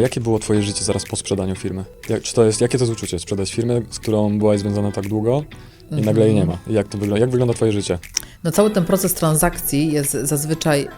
Jakie było twoje życie zaraz po sprzedaniu firmy? Jak, czy to jest, jakie to jest uczucie? Sprzedać firmę, z którą byłaś związana tak długo i nagle jej nie ma. Jak to wygląda? Jak wygląda twoje życie? No cały ten proces transakcji jest zazwyczaj y,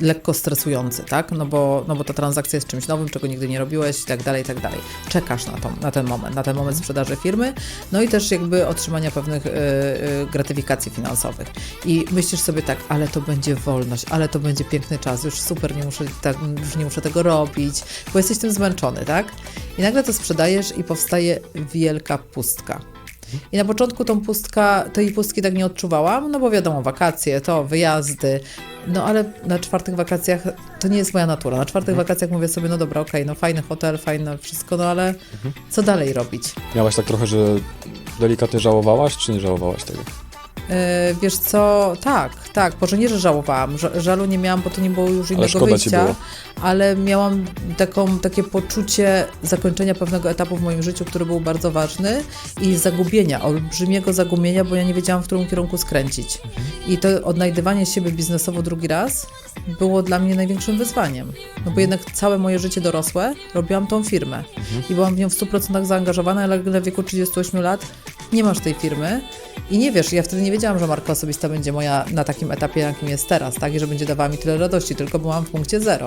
lekko stresujący, tak? No bo, no bo ta transakcja jest czymś nowym, czego nigdy nie robiłeś i tak dalej, i tak dalej. Czekasz na, to, na ten moment, na ten moment sprzedaży firmy, no i też jakby otrzymania pewnych y, y, gratyfikacji finansowych. I myślisz sobie tak, ale to będzie wolność, ale to będzie piękny czas, już super, nie muszę, tak, już nie muszę tego robić, bo jesteś tym zmęczony, tak? I nagle to sprzedajesz i powstaje wielka pustka. I na początku tą pustka, tej pustki tak nie odczuwałam, no bo wiadomo, wakacje, to wyjazdy, no ale na czwartych wakacjach to nie jest moja natura. Na czwartych wakacjach mówię sobie, no dobra, okej, no fajny hotel, fajne wszystko, no ale co dalej robić? Miałaś tak trochę, że delikatnie żałowałaś, czy nie żałowałaś tego? Yy, wiesz co, tak, tak, może nie, że żałowałam, Ża- żalu nie miałam, bo to nie było już innego ci wyjścia, ale miałam taką, takie poczucie zakończenia pewnego etapu w moim życiu, który był bardzo ważny i zagubienia, olbrzymiego zagubienia, bo ja nie wiedziałam, w którym kierunku skręcić. I to odnajdywanie siebie biznesowo drugi raz było dla mnie największym wyzwaniem. No bo jednak całe moje życie dorosłe robiłam tą firmę i byłam w nią w 100% zaangażowana, ale w wieku 38 lat nie masz tej firmy i nie wiesz, ja wtedy nie wiedziałam, że marka osobista będzie moja na takim etapie, jakim jest teraz, tak, i że będzie dawała mi tyle radości, tylko byłam w punkcie zero.